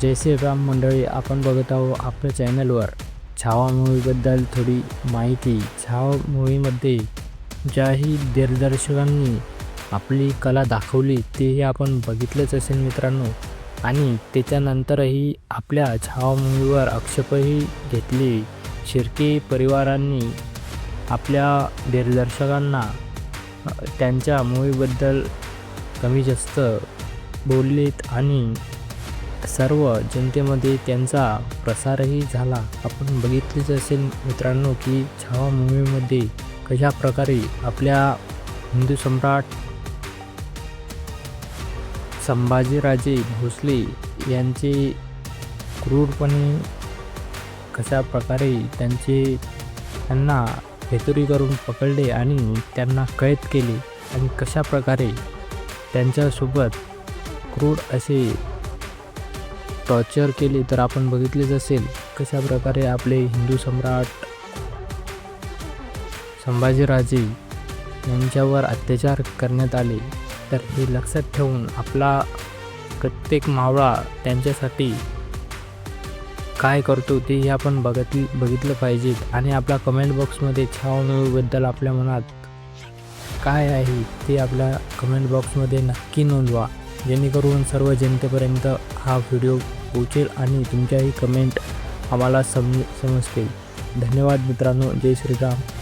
जय श्रीराम मंडळी आपण बघत आहोत आपल्या चॅनलवर. छावा मूवीबद्दल थोडी माहिती. छावा मूवीमध्ये ज्याही दिग्दर्शकांनी आपली कला दाखवली तेही आपण बघितलंच असेल मित्रांनो. आणि त्याच्यानंतरही आपल्या छावा मूवीवर आक्षेपही घेतले. शिर्के परिवारांनी आपल्या दिग्दर्शकांना त्यांच्या मूवीबद्दल कमी जास्त बोललेत आणि सर्व जनतेमध्ये त्यांचा प्रसारही झाला. आपण बघितलेच असेल मित्रांनो की छावा मूवीमध्ये कशा प्रकारे आपल्या हिंदू सम्राट संभाजीराजे भोसले यांचे क्रूरपणे कशा प्रकारे त्यांचे त्यांना हेतुरी करून पकडले आणि त्यांना कैद केले आणि कशा प्रकारे त्यांच्यासोबत क्रूर असे टॉर्चर केले तर आपण बघितलेच असेल कशा प्रकारे आपले हिंदू सम्राट संभाजीराजे यांच्यावर अत्याचार करण्यात आले. तर हे लक्षात ठेवून आपला प्रत्येक मावळा त्यांच्यासाठी काय करतो तेही आपण बघत बघितलं पाहिजे आणि आपल्या कमेंट बॉक्समध्ये छावा आपल्या मनात काय आहे ते आपल्या कमेंट बॉक्समध्ये नक्की नोंदवा. जेणेकरून सर्व जनतेपर्यंत हा व्हिडिओ पोचेल आणि तुमच्याही कमेंट आम्हाला सम समजतील. धन्यवाद मित्रांनो. जय श्रीराम.